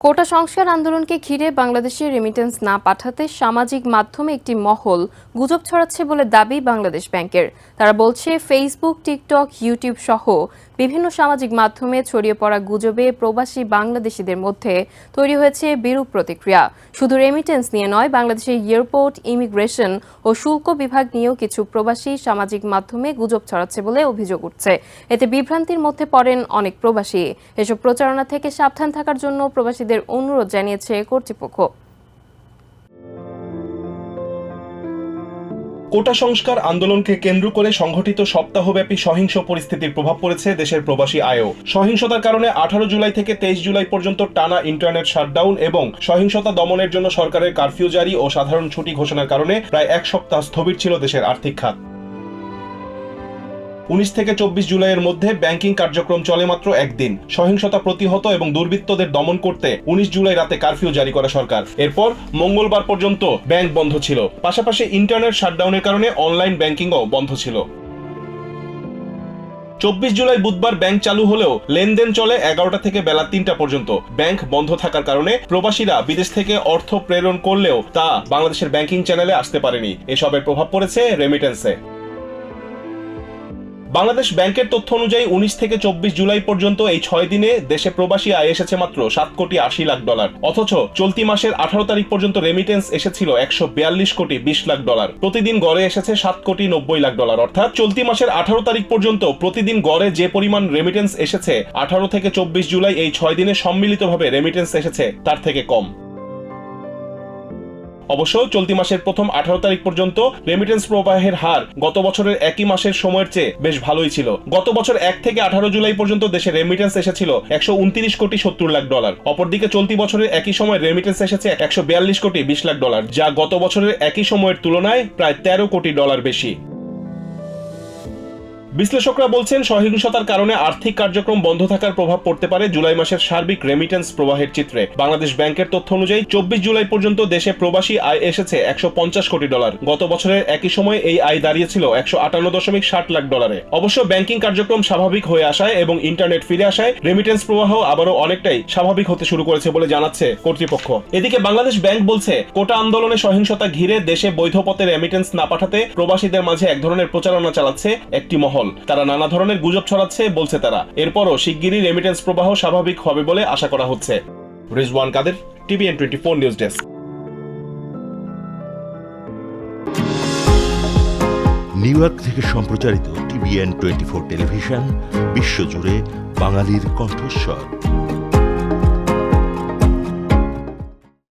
কোটা সংস্কার আন্দোলনকে ঘিরে বাংলাদেশে রেমিটেন্স না পাঠাতে সামাজিক মাধ্যমে একটি মহল গুজব ছড়াচ্ছে বলে দাবি বাংলাদেশ ব্যাংকের। তারা বলছে ফেসবুক টিকটক ইউটিউব সহ বিভিন্ন সামাজিক মাধ্যমে ছড়িয়ে পড়া গুজবে প্রবাসী বাংলাদেশিদের মধ্যে তৈরি হয়েছে বিরূপ প্রতিক্রিয়া। শুধু রেমিটেন্স নিয়ে নয়, বাংলাদেশের এয়ারপোর্ট ইমিগ্রেশন ও শুল্ক বিভাগ নিয়েও কিছু প্রবাসী সামাজিক মাধ্যমে গুজব ছড়াচ্ছে বলে অভিযোগ উঠছে। এতে বিভ্রান্তির মধ্যে পড়েন অনেক প্রবাসী। এসব প্রচারণা থেকে সাবধান থাকার জন্য প্রবাসীদের অনুরোধ জানিয়েছে কর্তৃপক্ষ। কোটা সংস্কার আন্দোলনকে কেন্দ্র করে সংঘটিত সপ্তাহব্যাপী সহিংস পরিস্থিতির প্রভাব পড়েছে দেশের প্রবাসী আয়ও। সহিংসতার কারণে আঠারো জুলাই থেকে তেইশ জুলাই পর্যন্ত টানা ইন্টারনেট শাটডাউন এবং সহিংসতা দমনের জন্য সরকারের কারফিউ জারি ও সাধারণ ছুটি ঘোষণার কারণে প্রায় এক সপ্তাহ স্থবির ছিল দেশের আর্থিক খাত। উনিশ থেকে চব্বিশ জুলাইয়ের মধ্যে ব্যাংকিং কার্যক্রম চলে মাত্র একদিন। সহিংসতা প্রতিহত এবং দুর্বৃত্তদের দমন করতে উনিশ জুলাই রাতে কারফিউ জারি করা সরকার। এরপর মঙ্গলবার পর্যন্ত ব্যাংক বন্ধ ছিল। পাশাপাশি ইন্টারনেট শাটডাউনের কারণে অনলাইন ব্যাংকিংও বন্ধ ছিল। চব্বিশ জুলাই বুধবার ব্যাংক চালু হলেও লেনদেন চলে এগারোটা থেকে বেলা তিনটা পর্যন্ত। ব্যাংক বন্ধ থাকার কারণে প্রবাসীরা বিদেশ থেকে অর্থ প্রেরণ করলেও তা বাংলাদেশের ব্যাংকিং চ্যানেলে আসতে পারেনি। এসবের প্রভাব পড়েছে রেমিটেন্সে বাংলাদেশ ব্যাংকের তথ্য অনুযায়ী উনিশ থেকে চব্বিশ জুলাই পর্যন্ত এই ছয় দিনে দেশে প্রবাসী আয় এসেছে মাত্র সাত কোটি আশি লাখ ডলার। অথচ চলতি মাসের আঠারো তারিখ পর্যন্ত রেমিটেন্স এসেছিল একশো বিয়াল্লিশ কোটি বিশ লাখ ডলার। প্রতিদিন গড়ে এসেছে সাত কোটি নব্বই লাখ ডলার। অর্থাৎ চলতি মাসের আঠারো তারিখ পর্যন্ত প্রতিদিন গড়ে যে পরিমাণ রেমিটেন্স এসেছে, আঠারো থেকে চব্বিশ জুলাই এই ছয় দিনে সম্মিলিতভাবে রেমিটেন্স এসেছে, তার থেকে কম। অবশ্য চলতি মাসের প্রথম আঠারো তারিখ পর্যন্ত রেমিটেন্স প্রবাহের হার গত বছরের একই মাসের সময়ের চেয়ে বেশ ভালোই ছিল। গত বছর এক থেকে আঠারো জুলাই পর্যন্ত দেশে রেমিটেন্স এসেছিল একশো উনত্রিশ কোটি সত্তর লাখ ডলার। অপরদিকে চলতি বছরের একই সময় রেমিটেন্স এসেছে একশো বিয়াল্লিশ কোটি বিশ লাখ ডলার, যা গত বছরের একই সময়ের তুলনায় প্রায় তেরো কোটি ডলার বেশি। বিশ্লেষকরা বলছেন, সহিংসতার কারণে আর্থিক কার্যক্রম বন্ধ থাকার প্রভাব পড়তে পারে জুলাই মাসের সার্বিক রেমিটেন্স প্রবাহের চিত্রে। বাংলাদেশ ব্যাংকের তথ্য অনুযায়ী, চব্বিশ জুলাই পর্যন্ত দেশে প্রবাসী আয় এসেছে একশো পঞ্চাশ কোটি ডলার। গত বছরের একই সময় এই আয় দাঁড়িয়েছিল একশো আটান্ন দশমিক ষাট লাখ ডলারে। অবশ্য ব্যাংকিং কার্যক্রম স্বাভাবিক হয়ে আসায় এবং ইন্টারনেট ফিরে আসায় রেমিটেন্স প্রবাহ আবারও অনেকটাই স্বাভাবিক হতে শুরু করেছে বলে জানাচ্ছে কর্তৃপক্ষ। এদিকে বাংলাদেশ ব্যাংক বলছে, কোটা আন্দোলনে সহিংসতা ঘিরে দেশে বৈধ পথে রেমিটেন্স না পাঠাতে প্রবাসীদের মাঝে এক ধরনের প্রচারণা চালাচ্ছে একটি মহল। তারা নানা ধরনের গুজব ছড়াচ্ছে, বলছে তারা। এরপরও শিগগিরই রেমিটেন্স প্রবাহ স্বাভাবিক হবে বলে আশা করা হচ্ছে। Rizwan Kader TVN twenty four news desk new York সম্প্রচারিত টিভিএন টোয়েন্টি ফোর টেলিভিশন বিশ্বজুড়ে বাঙালির কণ্ঠস্বর।